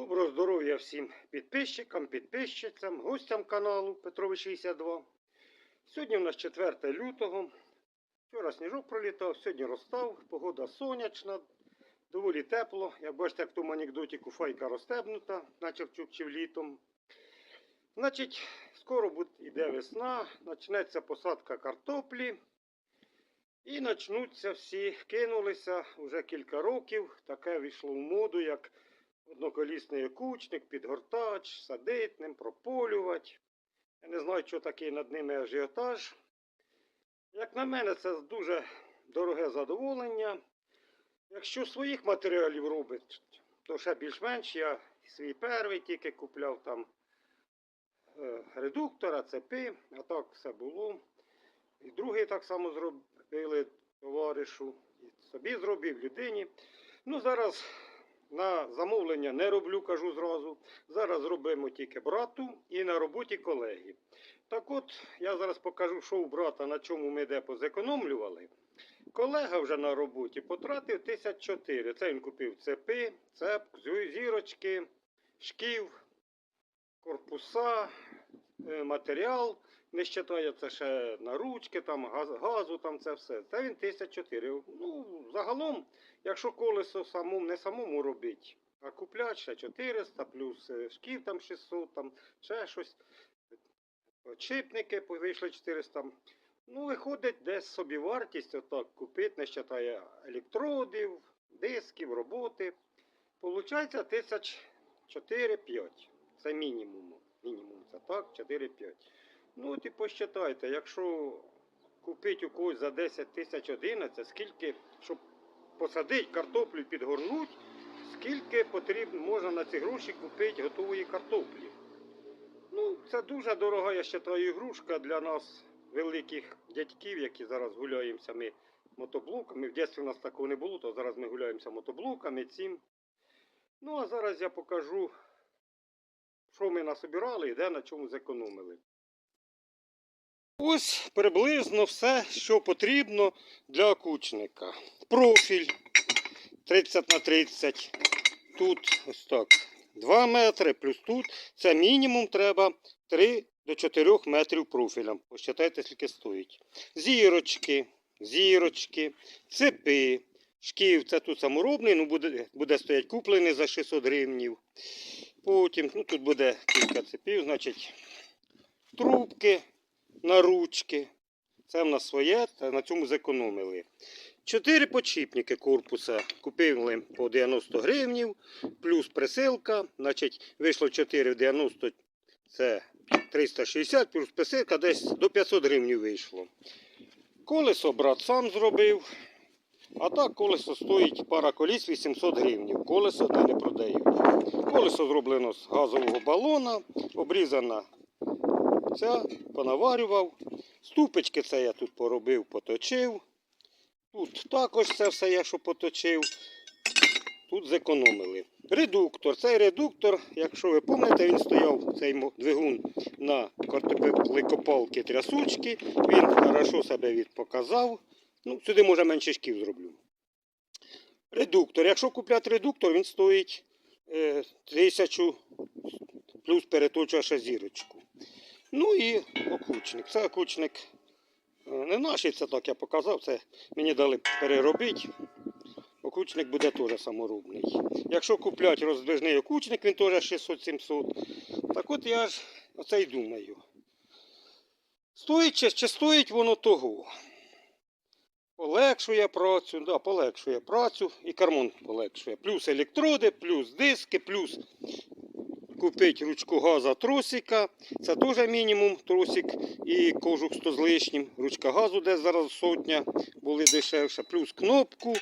Доброго здоров'я всім підписчикам, підписчицям, гостям каналу Петрові 62. Сьогодні у нас 4 лютого. Вчора сніжок пролітав, сьогодні розстав, погода сонячна, доволі тепло. Як бачите, як в тому анекдоті куфайка розстебнута, наче в чукчів літом. Значить, скоро буде йде весна, почнеться посадка картоплі. І почнуться всі, кинулися вже кілька років. Таке війшло в моду, як одноколісний окучник, підгортач, садить ним, прополювати. Я не знаю, що такий над ними ажіотаж. Як на мене, це дуже дороге задоволення. Якщо своїх матеріалів робить, то ще більш-менш я свій перший тільки купляв там е, редуктора, цепи, а так все було. І другий так само зробили товаришу, і собі зробив людині. Ну, зараз на замовлення не роблю, кажу зразу. Зараз робимо тільки брату і на роботі колеги. Так от, я зараз покажу, що у брата, на чому ми де позекономлювали. Колега вже на роботі потратив 1004. Це він купив цепи, цеп, зірочки, шків, корпуса, е, матеріал. Не вважає це ще на ручки, там, газ, газу, там це все. Це він 1004. Ну, загалом, якщо колесо самому, не самому робить, а куплять ще 400, плюс е, шків там 600, там ще щось. Очипники вийшли 400. Ну, виходить, десь собі вартість отак купити, не вважає електродів, дисків, роботи. Получається тисяч 4-5. Це мінімум. Мінімум це так, 4-5. Ну, от і посчитайте, якщо купити у когось за 10 тисяч 11, скільки, щоб посадити картоплю підгорнути, скільки потрібно можна на ці гроші купити готової картоплі. Ну, це дуже дорога, я вважаю, ігрушка для нас, великих дядьків, які зараз гуляємося ми мотоблоками. В дитинстві у нас такого не було, то зараз ми гуляємося мотоблоками цим. Ну, а зараз я покажу, що ми насобирали і де на чому зекономили. Ось приблизно все, що потрібно для окучника. Профіль 30 на 30. Тут ось так 2 метри, плюс тут. Це мінімум треба 3 до 4 метрів профілем. Посчитайте, скільки стоїть. Зірочки, зірочки, цепи, шків. Це тут саморобний, ну буде, буде стоять куплений за 600 гривнів. Потім, ну тут буде кілька цепів, значить, трубки на ручки. Це в нас своє, та на цьому зекономили. Чотири подшипники корпуса купили по 90 гривнів, плюс присилка. Значить, вийшло 4 в 90, це 360, плюс присилка десь до 500 гривень вийшло. Колесо брат сам зробив. А так колесо стоїть пара коліс 800 гривень. Колесо не продають. Колесо зроблено з газового балона, обрізана ця, понаварював. Ступочки це я тут поробив, поточив. Тут також це все я що поточив. Тут зекономили. Редуктор. Цей редуктор, якщо ви пам'ятаєте, він стояв цей двигун на картоплекопалки трясучки. Він хорошо себе відпоказав. Ну, сюди може менше шків зроблю. Редуктор. Якщо купляти редуктор, він стоїть е, тисячу плюс переточує ще зірочку. Ну і окучник. Це окучник е, не наш, це так я показав, це мені дали переробити. Окучник буде теж саморобний. Якщо купляти роздвижний окучник, він теж 600-700. Так от я ж оце й думаю. Стоїть чи, чи стоїть воно того? Полегшує працю, да, полегшує працю і кармон полегшує. Плюс електроди, плюс диски, плюс купити ручку газа тросика. Це теж мінімум тросик і кожух 100 з лишнім. Ручка газу десь зараз сотня, були дешевше. Плюс кнопку.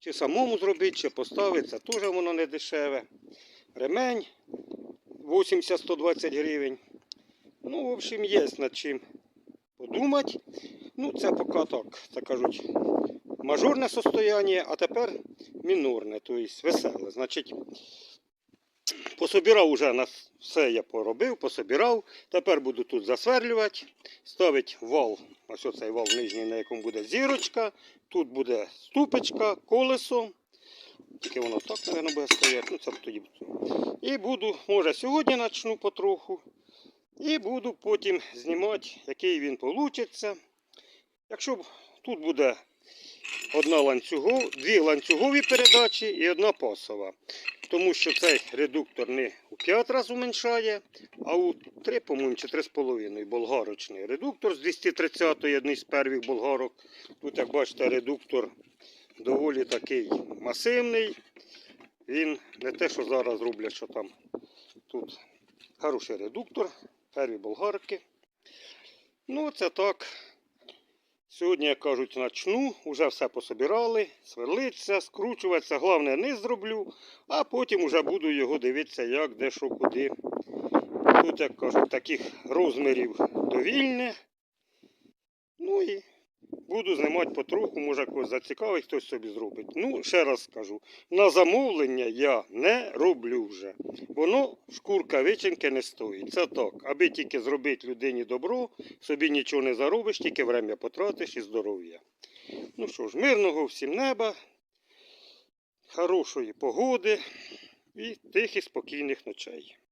Чи самому зробити, чи поставити, це теж воно не дешеве. Ремень 80-120 гривень. Ну, в общем, є над чим подумати. Ну, це поки так, це кажуть, мажорне состояние, а тепер мінорне, тобто веселе. Значить, пособирав уже на все я поробив, пособирав. Тепер буду тут засверлювати, ставити вал, ось оцей вал нижній, на якому буде зірочка. Тут буде ступочка, колесо. Тільки воно так, мабуть, буде стояти. Ну, це тоді. І буду, може, сьогодні почну потроху. І буду потім знімати, який він вийде. Якщо тут буде одна ланцюгова, дві ланцюгові передачі і одна пасова. Тому що цей редуктор не у 5 разів уменьшає, а у 3, по-моєму, чи 3,5 болгарочний редуктор з 230-ї, одний з перших болгарок. Тут, як бачите, редуктор доволі такий масивний. Він не те, що зараз роблять, що там тут хороший редуктор, перві болгарки. Ну, це так. Сьогодні, як кажуть, начну, вже все пособирали, сверлиться, скручуватися. Головне, не зроблю, а потім вже буду його дивитися, як, де, що, куди. Тут, як кажуть, таких розмірів довільне. Ну і буду знімати потроху, може когось зацікавить, хтось собі зробить. Ну, ще раз скажу, на замовлення я не роблю вже. Воно шкурка вичинки не стоїть. Це так, аби тільки зробити людині добро, собі нічого не заробиш, тільки время потратиш і здоров'я. Ну що ж, мирного всім неба, хорошої погоди і тихих спокійних ночей.